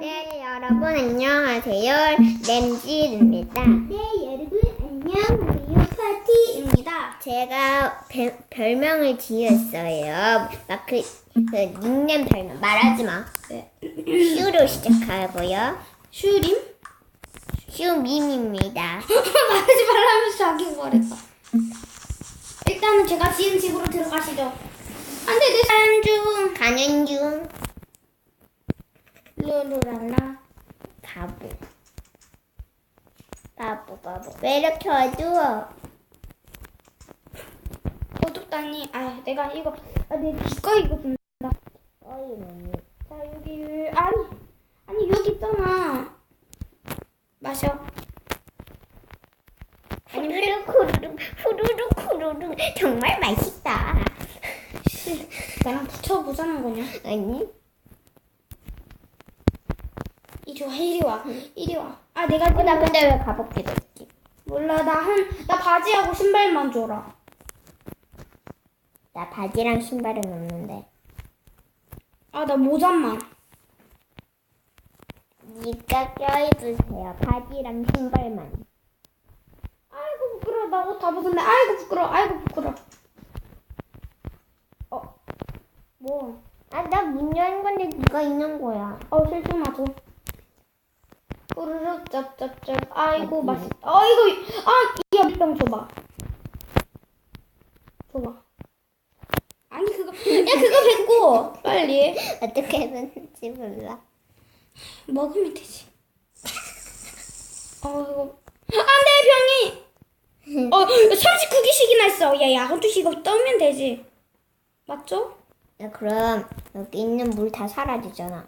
네, 여러분 안녕하세요. 램지입니다. 네, 여러분 안녕하세요. 파티입니다. 제가 배- 별명을 지었어요. 마크 그 닉네임 별명 말하지 마. 네. 슈로 시작하고요. 슈림? 슈밈입니다. 말하지 말라면서 자기 말했다. 일단은 제가 지은 집으로 들어가시죠. 안돼 내 사연 중 가는 중 루루랄라. 바보. 바보 바보. 왜 이렇게 어두워? 어둡다니. 아 내가 이거 아, 내 기꺼이 이거 준다. 어이없네. 자 여기 아니 아니 여기 있잖아. 마셔. 후루룩 후루룩 후루룩 정말 맛있다. 나랑 붙여보자는 거냐? 아니? 와 이리 와 이리 와. 아 내가 어, 나 근데 왜 가볍게 됐지? 몰라 나 한 나 바지하고 신발만 줘라. 나 바지랑 신발은 없는데. 아 나 모자만. 니가 껴입으세요. 바지랑 신발만. 아이고 부끄러워 나 옷 다 벗었네. 아이고 부끄러워 아이고 부끄러워. 어 뭐? 아, 나 문 여는 건데 니가 있는 거야. 어 실수 나도. 후루룩 짭짭짭. 아이고 맞지? 맛있. 아이고 아이 연병 줘봐. 줘봐. 아니 그거 야 그거 뱉고 빨리 어떻게 했는지 몰라. 먹으면 되지. 어 이거 안돼 병이. 어 39기씩이나 있어. 야 야구두씩 이거 떠면 되지. 맞죠? 야, 그럼 여기 있는 물 다 사라지잖아.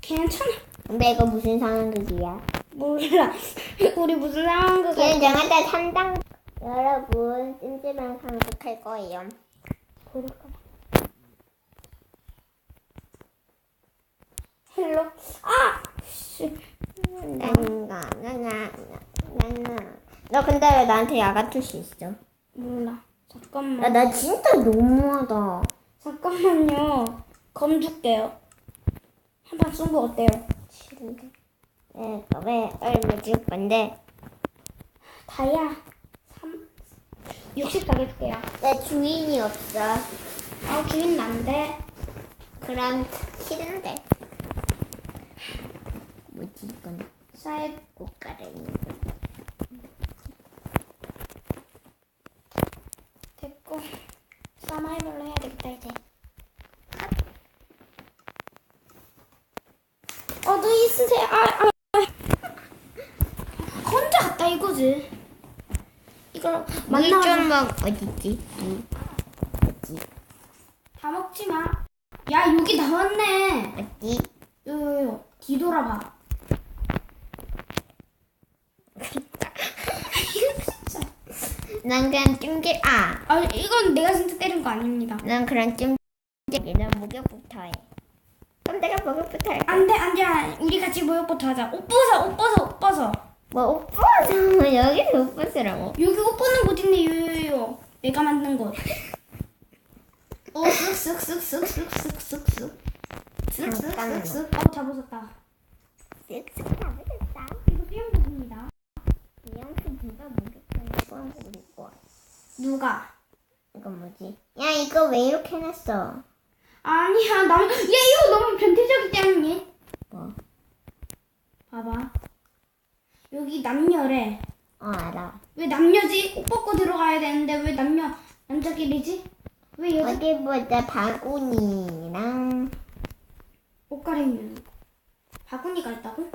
괜찮아. 근데 이거 무슨 상황극이야? 몰라. 우리 무슨 상황극 얘는 정한테 3당 여러분 찜찜한 상극 할 거예요. 헬로. 아! 씨. 난가 나나 나나. 너 근데 왜 나한테 야가투시 있어? 몰라. 야, 잠깐만. 나 진짜 너무하다. 잠깐만요. 검 줄게요. 한판 승부 어때요? 싫은데. 네, 왜 얼마 줄 건데? 다이아 3 64개 줄게요. 내 주인이 없어. 아 주인 난데. 그럼 싫은데. 뭐지 이건? 사이 꽃가루. 사마이벌로 해야 되겠다 이제. 어, 너 있으세요? 아, 아. 혼자 갔다 이거지. 이걸 만나 물좀 먹 어딨지? 다 먹지 마. 야, 여기 나왔네. 어디? 요요요. 뒤돌아봐. 난 그냥 찜질 아. 아, 이건 내가 진짜 때린 거 아닙니다. 난 그냥 찜질. 난 목욕부터 해. 목욕부터 해. 안 돼, 안 돼. 우리 같이 모욕부터 하자. 옷 벗어, 옷 벗어, 옷 벗어. 뭐 오빠서 여기서 오빠스라고. 여기 옷 벗는 곳 있네, 요요요. 내가 만든 곳. 어, 쓱, 쓱, 쓱, 쓱, 쓱, 쓱, 쓱, 쓱. 쓱, 쓱, 잠깐만. 쓱, 쓱. 어, 다 벗었다. 쓱쓱 잡으셨다. 이거 수영복입니다. 미영씨 누가 목욕탕에 있고. 누가? 이거 뭐지? 야 이거 왜 이렇게 해놨어? 아니야, 남, 야, 이거 너무 변태적이지 않니? 뭐? 봐봐. 여기 남녀래. 어 알아. 왜 남녀지? 옷 벗고 들어가야 되는데 왜 남녀, 남자끼리지? 왜 여기 어디 보자 바구니랑 옷 갈아입는 거? 바구니가 있다고?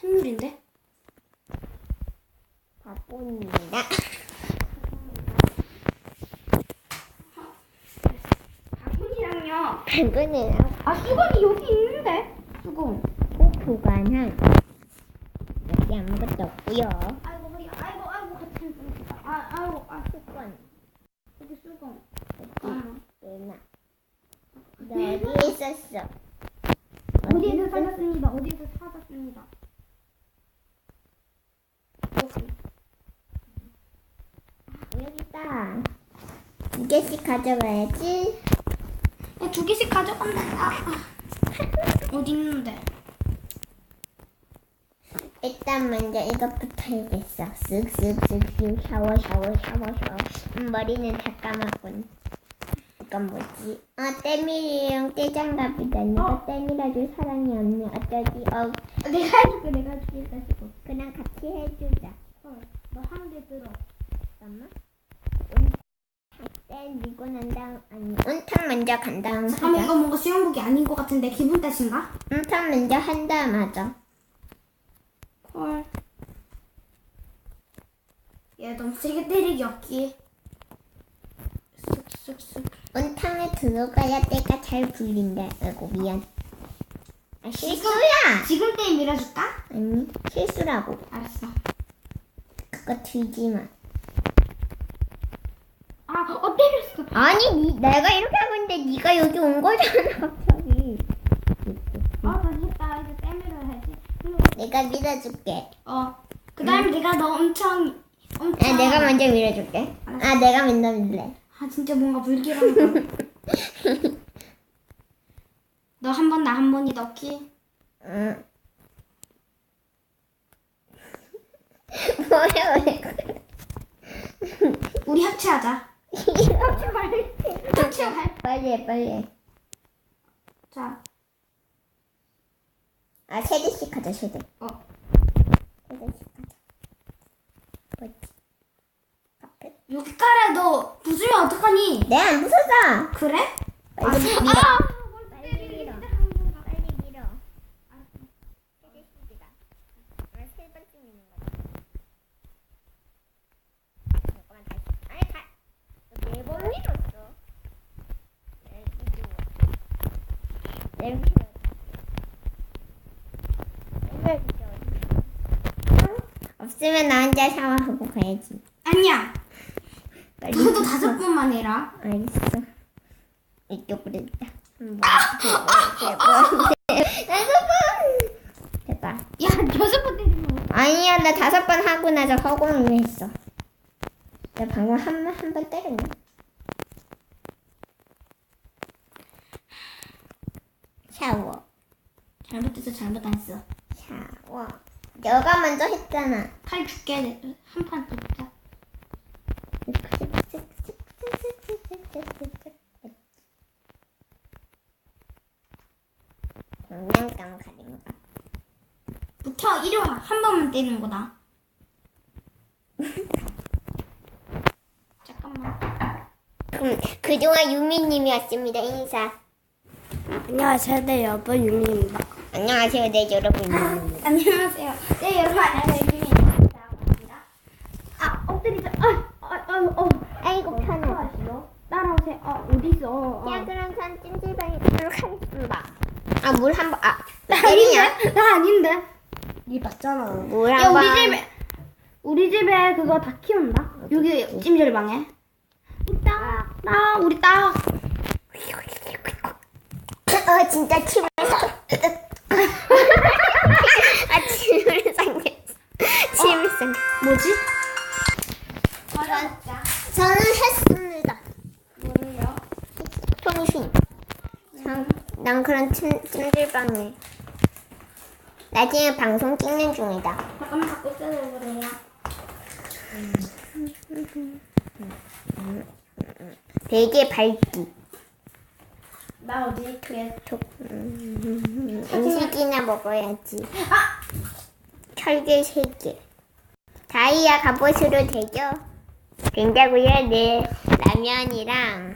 한물인데? 바구니랑 바구니랑요. 바구니랑 아, 수건이 여기 있는데? 수건. 꼭 보관한 여기 아무것도 없고요. 아이고, 허리야. 아이고, 아이고, 같은 좀. 아, 아이고, 아, 수건 여기 수건. 어디 잠깐만. 있나? 너 어디에 있었어? 어디에서 사셨습니다. 어디에서 사셨습니다. 여기. 여기 있다. 두 개씩 가져가야지. 야, 두 개씩 가져간다. 아, 아. 어디 있는데? 일단 먼저 이것부터 해야겠어. 쓱쓱쓱쓱 샤워 샤워 샤워 샤워. 음, 머리는 다 감았군. 이건 뭐지? 어 때밀이랑 떼장갑이다. 이거 어? 때밀어줄 사람이 없네. 어쩌지? 어 내가 해줄게 내가 해줄게 가지고. 그냥 같이 해주자. 어, 너 하는데 들어. 잠깐만. 때리고 난 다음 아니 온탕 먼저 간 다음 잠깐만 이거 하자. 뭔가 수영복이 아닌 것 같은데 기분 탓인가? 온탕 먼저 한 다음 하자. 헐. 얘 너무 세게 때리기 없기. 쓱쓱쓱. 온탕에 들어가야 때가 잘 불린다. 아이고 미안. 아 실수야. 지금 때 밀어줄까? 아니 실수라고. 알았어. 그거 들지 마. 아, 어 때렸어. 아니 니, 내가 이렇게 하고 있는데 네가 여기 온 거잖아 갑자기. 아, 나 했다. 이제 때밀어야지. 내가 밀어줄게. 어. 그 다음에 내가 너 엄청 엄청. 아 내가 먼저 밀어줄게. 아 내가 먼저 밀래. 아 진짜 뭔가 불길한 거. 너 한 번 나 한 번이 넣기. 응. 뭐야 왜 그래? 우리 합체하자. 이렇게 빨리. 합체. 빨리 해 빨리 해. 자, 아 세대씩 하자 세대. 어. 세대씩 하자. 뭐지? 카펫? 여기 깔아. 너 부수면 어떡하니? 내안 부서져. 그래? 빨리 밀어. 아! 빨리 밀어. 빨리 밀어. 세대씩이다. 아, 세 번째 미는 거다. 잠깐만 다시. 아니 다. 네번 밀었어. 네, 이거. 없으면 나 혼자 샤워하고 가야지. 아니야. 빨리. 너도 다섯 번만 해라. 알겠어. 이쪽으로 있다. 다섯 번. 됐다. 야, 여섯 번 때리는 거. 아니야, 나 다섯 번 하고 나서 허공을 했어. 나 방금 한번한번 때렸네. 샤워, 잘못해서 잘못 안 했어. 샤워. 너가 먼저 했잖아. 팔 줄게. 한판 붙자. 장난감 가린 거. 붙어. 이리 와. 한 번만 때리는 거다. 잠깐만. 그럼 그동안 유미님이었습니다. 인사. 안녕하세요. 네, 여러분 유미입니다. 안녕하세요, 네 여러분 유미입니다. 안녕하세요. 네, 여러분 안녕하세요. 유미입니다. 아, 엎드리자. 아, 아, 아, 어. 아이고 편해. 따라오세요. 따라오세요. 아, 어디 있어? 어, 어. 야 그럼 전 찜질방에 가도록 하겠습니다. 아 물 한 번. 아 때리냐? 나 아닌데. 니 봤잖아. 물 야, 한 번. 우리 집에 우리 집에 그거 다 키운다. 여기 찜질방에. 딱, 딱, 우리 딱. 어 진짜 침을 사. 아 침을 삼켰어. 침을 삼켰어. 뭐지? 저는 했습니다. 뭐예요? 통신. 참, 난 그런 찜, 찜질방에. 나중에 방송 찍는 중이다. 잠깐만 갖고 있어도 그래요. 베개 밝기. 나 어디 그래? 음, 음식이나 먹어야지. 아! 철개 세 개. 다이아 갑옷으로 되죠? 된다고요? 네. 라면이랑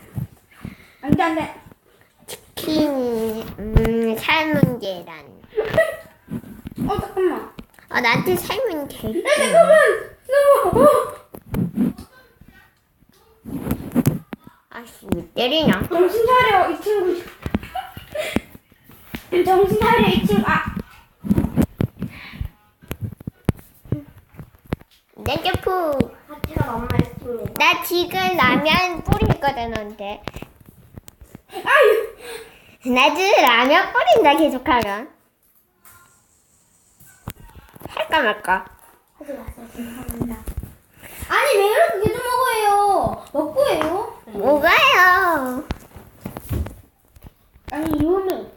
안돼 안돼. 치킨, 음, 삶은 계란. 어 잠깐만. 어, 나한테 삶은 계란. 야 잠깐만. 너무. 어. 아씨, 왜 때리냐? 정신 차려 이 친구. 정신 차려 이 친구. 아. 내 점프. 하트가 너무 맛있습니다. 나 지금 라면 뿌릴 거든, 너한테. 아유. 나 지금 라면 뿌린다, 계속 하면. 할까 말까? 하지 마세요. 죄송합니다. 아니 왜 이렇게 계속 먹어요? 먹고 해요? 뭐가요? 아니 유미.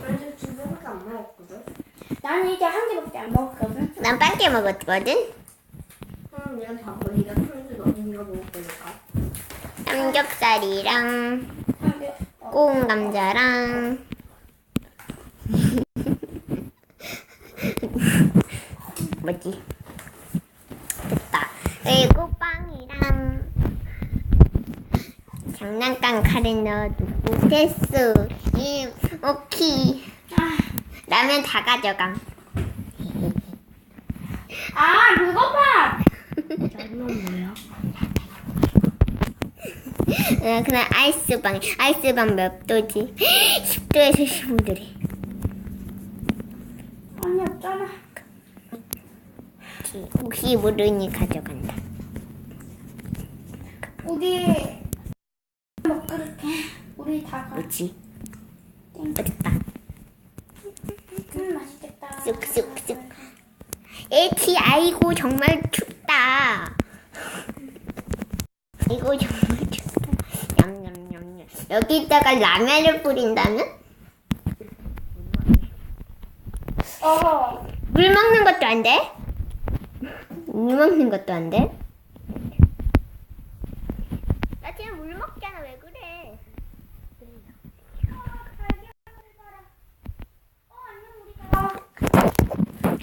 완전 두 개밖에 안 먹었거든. 나는 이제 한 개밖에 안 먹었거든. 난 빵개 먹었거든. 응, 내가 잡아. 네가 편지 언니가 먹을 거니까. 삼겹살이랑. 꼬운 감자랑 뭐지? 그리고 빵이랑 장난감 칼을 넣어두고 됐어. 음, 오케이. 아, 라면 다 가져감. 아 그거 봐. 라면 뭐야? 어, 그냥 아이스방. 아이스방 몇 도지? 10도에서 15도래. 아니 없잖아. 혹시 모르니 가져간다. 우리 먹 그렇게 우리 다 가. 땡. 어딨다. 음 맛있겠다. 쑥쑥쑥. 에티 아이고 정말 춥다. 이거 정말 춥다. 냠냠냠냠. 여기다가 라면을 뿌린다면? 어. 물 먹는 것도 안 돼? 물 먹는 것도 안 돼? 나 지금 물 먹잖아 왜 그래? 어 안녕 우리가.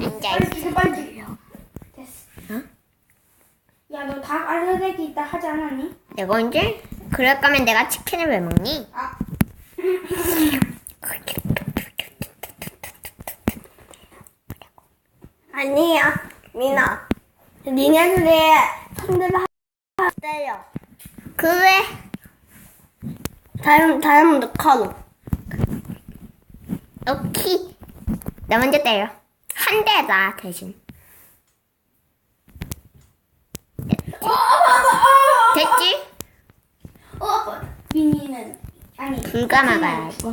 앉아 빨리 이거 빨리. 됐어. 어? 야너 닭 알레르기 있다 하지 않았니? 내가 언제? 그럴 거면 내가 치킨을 왜 먹니? 아. 아니야, 미나. 니네들이 하 때려. 그래? 다이몬, 다이몬드 카로. 오케이. 나 먼저 때려. 한 대다 대신. 됐지? 어. 민이는 아니. 불가 막아야지.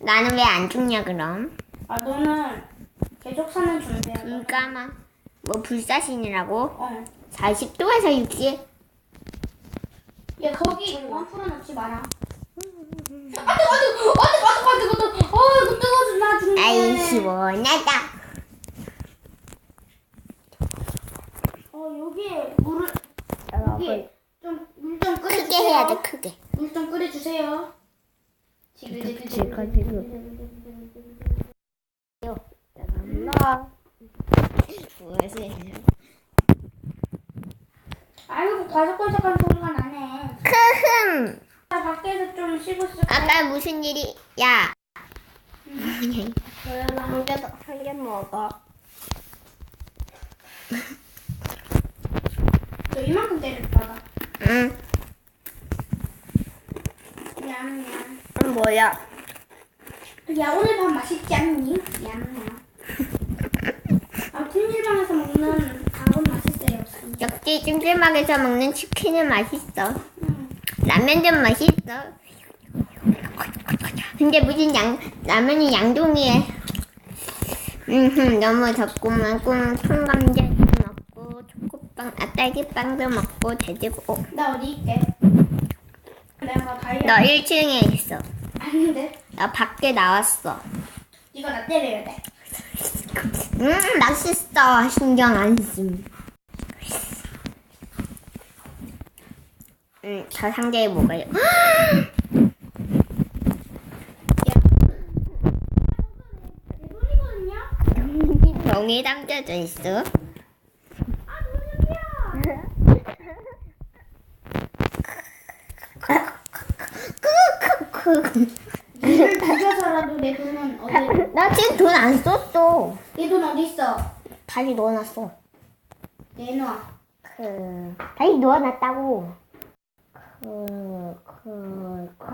나는 왜 안 죽냐 그럼? 아 너는 계속 사는 준비야. 불가마. 뭐 불사신이라고? 어. 40도에서 60. 야 거기 원 풀어놓지 마라. 안돼 안돼 안돼 안돼 안돼 안돼. 어 이거 뜨거워서 나 죽네. 아이 시원하다. 어 여기에 물을 여기 좀물 좀 끓여 크게 해야 돼 크게. 물 좀 끓여 주세요. 나. 아이고 바삭바삭한 소리가 나네. 나 밖에서 좀 쉬고 있을 아까 무슨 일이? 야. 한 개, 한개 먹어. 너 이만큼 때렸다가. 응. 냠냠. 음, 뭐야? 야 오늘 밥 맛있지 않니? 냠냠. 아 찜질방에서 먹는 밥은 맛있어요. 역시 찜질방에서 먹는 치킨은 맛있어. 음. 라면도 맛있어. 근데 무슨 양 라면이 양동이에. 음, 너무 덥구만. กุ้ 통감자도 먹고 초코빵, 아 딸기빵도 먹고 돼지고. 어, 나 어디 있게? 내가. 너 1층에 있어. 아닌데. 나 밖에 나왔어. 이거 나 때려야 돼. 음, 맛있어. 신경 안 씀. 음, 저 상자에 뭐가 있. 병이 담겨져 있어. 아 돈이야. 크크크. 니를 죽여서라도 내 돈은 어디? 나 지금 돈 안 썼어. 내돈 어디 있어? 다시 넣어놨어. 내놔. 그 다시 넣어놨다고. 그, 그, 그.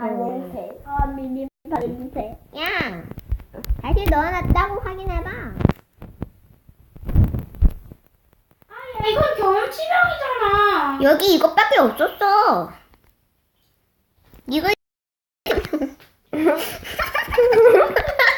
아, 미니. 야, 다시 넣어놨다고 확인해봐. 아, 야, 이건 경험치명이잖아. 여기 이것밖에 없었어. 이거